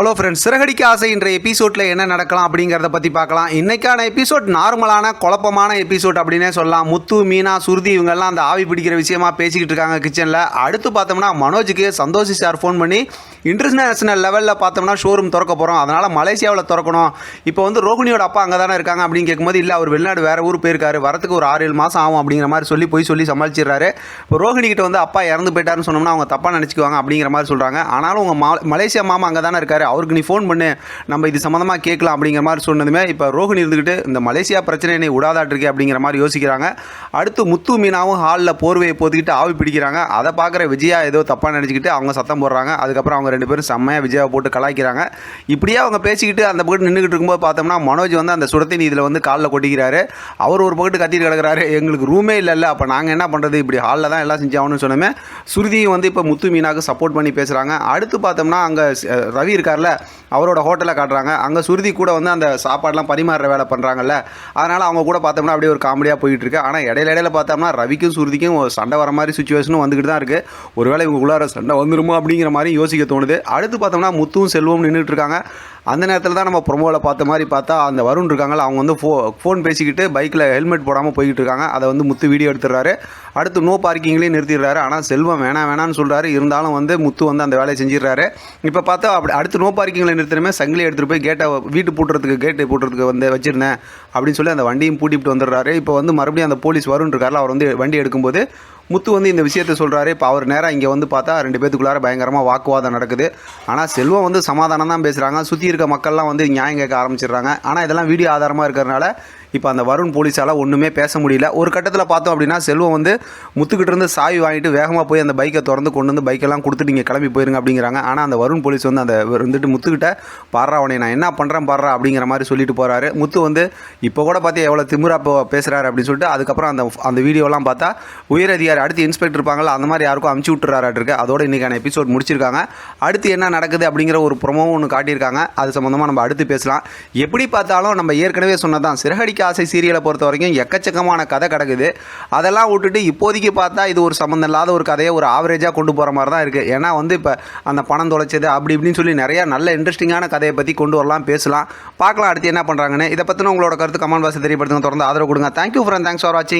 Hello friends Siragadikka ஆசை இன்றைய எபிசோடில் என்ன நடக்கலாம் அப்படிங்கிறத பற்றி பார்க்கலாம். இன்றைக்கான எபிசோட் நார்மலான குழப்பமான எபிசோட் அப்படின்னே சொல்லலாம். முத்து மீனா சுருதி இவங்கெல்லாம் அந்த ஆவி பிடிக்கிற விஷயமா பேசிக்கிட்டு இருக்காங்க கிச்சனில் அடுத்து பார்த்தோம்னா மனோஜுக்கு சந்தோஷி சார் ஃபோன் பண்ணி இன்டர்நேஷனல் லெவலில் பார்த்தோம்னா ஷோரூம் திறக்க போகிறோம் அதனால் மலேசியாவில் திறக்கணும். இப்போ வந்து ரோகிணியோட அப்பா அங்கே தானே இருக்காங்க அப்படின்னு கேட்கும்போது இல்லை அவர் வெளிநாடு வேறு ஊர் போயிருக்காரு. வரத்துக்கு ஒரு ஆறு ஏழு மாதம் ஆகும் அப்படிங்கிற மாதிரி சொல்லி போய் சொல்லி சமாளிச்சிடுறாரு. இப்போ ரோகிணிகிட்ட வந்து அப்பா இறந்து போயிட்டாருன்னு சொன்னோம்னா அவங்க தப்பாக நினச்சிக்குவாங்க அப்படிங்கிற மாதிரி சொல்கிறாங்க ஆனாலும் உங்கள் மா மலேசியா மாமா அங்கே தானே இருக்காரு. அவருக்கு நீ ஃபோன் பண்ணு. நம்ம இது சம்மந்தமாக கேட்கலாம் அப்படிங்கிற மாதிரி சொன்னதுமே இப்போ ரோஹிணி இருந்துக்கிட்டு இந்த மலேசியா பிரச்சனை என்னை விடாதாட்டிருக்கே அப்படிங்கிற மாதிரி யோசிக்கிறாங்க. அடுத்து முத்து மீனாவும் ஹாலில் போர்வையை போத்திக்கிட்டு ஆவி பிடிக்கிறாங்க. அதை பார்க்குற விஜயா ஏதோ தப்பாக நினச்சிக்கிட்டு அவங்க சத்தம் போடுறாங்க. அதுக்கப்புறம் அவங்க ரெண்டு பேரும் செம்மையாக விஜயாவை போட்டு கலாய்க்கிறாங்க. இப்படியே அவங்க பேசிக்கிட்டு அந்த பக்கத்து நின்றுக்கிட்டு இருக்கும்போது பார்த்தோம்னா மனோஜ் வந்து அந்த சுடத்தின் இதில் வந்து காலில் கொட்டிக்கிறாரு. அவர் ஒரு பக்கத்து கத்திட்டு கிடக்குறாரு. எங்களுக்கு ரூமே இல்லைல்ல. அப்போ நாங்கள் என்ன பண்ணுறது இப்படி ஹாலில் தான் எல்லாம் செஞ்சாகணும்னு சொன்னோமே. சுருதியும் வந்து இப்போ முத்து மீனாவுக்கு சப்போர்ட் பண்ணி பேசுகிறாங்க அடுத்து பார்த்தோம்னா அங்கே ரவி இருக்கார்ல அவரோட ஹோட்டலை காட்டுறாங்க. அங்கே சுருதி கூட வந்து அந்த சாப்பாடெலாம் பரிமாறுற வேலை பண்ணுறாங்கல்ல அதனால் அவங்க கூட பார்த்தோம்னா அப்படியே ஒரு காமெடியாக போயிட்டு இருக்கு. ஆனால் இடையில இடையில பார்த்தோம்னா ரவிக்கும் சுருதிக்கும் ஒரு சண்டை வர மாதிரி சுச்சுவேஷனும் வந்துக்கிட்டு தான் இருக்குது ஒருவேளை இவங்க உள்ளார சண்டை வந்துருமோ அப்படிங்கிற மாதிரி யோசிக்க தோணுது. அடுத்து பார்த்தோம்னா முத்துவும் செல்வம் நின்றுட்டு இருக்காங்க. அந்த நேரத்தில் தான் நம்ம ப்ரொமோவில் பார்த்த மாதிரி பார்த்தா அந்த வருண் இருக்காங்களா அவங்க வந்து ஃபோ ஃபோன் பேசிக்கிட்டு பைக்கில் ஹெல்மெட் போடாமல் போய்கிட்டு இருக்காங்க. அதை வந்து முத்து வீடியோ எடுத்துடுறாரு. அடுத்து நோ பார்க்கிங்லேயும் நிறுத்திடுறாரு. ஆனால் செல்வம் வேணாம் வேணாம்னு சொல்கிறாரு இருந்தாலும் வந்து முத்து வந்து அந்த வேலையை செஞ்சிடுறாரு. இப்போ பார்த்தா அப்படி அடுத்து நோ பார்க்கிங்கில் நிறுத்தினமே சங்கிலி எடுத்துகிட்டு போய் கேட்டை வீட்டு பூட்டுறதுக்கு கேட்டு பூட்டுறதுக்கு வந்து வச்சிருந்தேன். அப்படின்னு சொல்லி அந்த வண்டியும் பூட்டிவிட்டு வந்துடுறாரு. இப்போ வந்து மறுபடியும் அந்த போலீஸ் வருண் இருக்கார்ல அவர் வந்து வண்டி எடுக்கும்போது முத்து வந்து இந்த விஷயத்த சொல்கிறாரு இப்போ அவர் நேராக இங்கே வந்து பார்த்தா ரெண்டு பேத்துக்குள்ளார பயங்கரமாக வாக்குவாதம் நடக்குது. ஆனால் செல்வம் வந்து சமாதானம் தான் பேசுகிறாங்க சுற்றி இருக்க மக்கள்லாம் வந்து நியாயம் கேட்க ஆரம்பிச்சிடுறாங்க. ஆனால் இதெல்லாம் வீடியோ ஆதாரமாக இருக்கிறனால இப்போ அந்த வருண் போலீஸால் ஒன்றுமே பேச முடியல. ஒரு கட்டத்தில் பார்த்தோம் அப்படின்னா செல்வம் வந்து முத்துக்கிட்ட இருந்து சாவி வாங்கிட்டு வேகமாக போய் அந்த பைக்கை திறந்து கொண்டு வந்து பைக்கெல்லாம் கொடுத்துட்டு நீங்கள் கிளம்பி போயிருங்க அப்படிங்கிறாங்க. ஆனால் அந்த வருண் போலீஸ் வந்து அந்த வந்துட்டு முத்துக்கிட்ட பாடுறா உடனே நான் என்ன பண்ணுறேன் பாடுறா அப்படிங்கிற மாதிரி சொல்லிட்டு போகிறாரு முத்து வந்து இப்போ கூட பார்த்து எவ்வளோ திமிரா இப்போ பேசுகிறாரு அப்படின்னு சொல்லிட்டு அதுக்கப்புறம் அந்த அந்த வீடியோலாம் பார்த்தா உயர் அதிகாரி அடுத்து இன்ஸ்பெக்டர் இருப்பாங்களா அந்த மாதிரி யாருக்கும் அமுச்சு விட்டுறாராட்டிருக்கு. அதோட இன்றைக்கான எபிசோட் முடிச்சிருக்காங்க. அடுத்து என்ன நடக்குது அப்படிங்கிற ஒரு ப்ரொமோவும் ஒன்று காட்டியிருக்காங்க. அது சம்மந்தமாக நம்ம அடுத்து பேசலாம். எப்படி பார்த்தாலும் நம்ம ஏற்கனவே சொன்னதான் சிறகடிக்க ஆசை சீரியலை பொறுத்த வரைக்கும் எக்கச்சக்கமான கதை கிடக்குது. அதெல்லாம் விட்டுட்டு இப்போதைக்கு பார்த்தா இது ஒரு சம்மந்தம் இல்லாத ஒரு கதையை ஒரு ஆவரேஜாக கொண்டு போகிற மாதிரி தான் இருக்குது ஏன்னா வந்து இப்போ அந்த பணம் தொலைச்சது அப்படி இப்படின்னு சொல்லி நிறையா நல்ல இன்ட்ரெஸ்டிங்கான கதையை பற்றி கொண்டு வரலாம் பேசலாம். பார்க்கலாம் அடுத்து என்ன பண்ணுறாங்கன்னு இதை பற்றின உங்களோட கருத்து கமெண்ட் பாக்ஸ் தெரியப்படுத்துங்க. தொடர்ந்து ஆதரவு கொடுங்க. தேங்க்யூ ஃப்ரெண்ட் தேங்க்ஸ் ஃபார் வாட்சிங்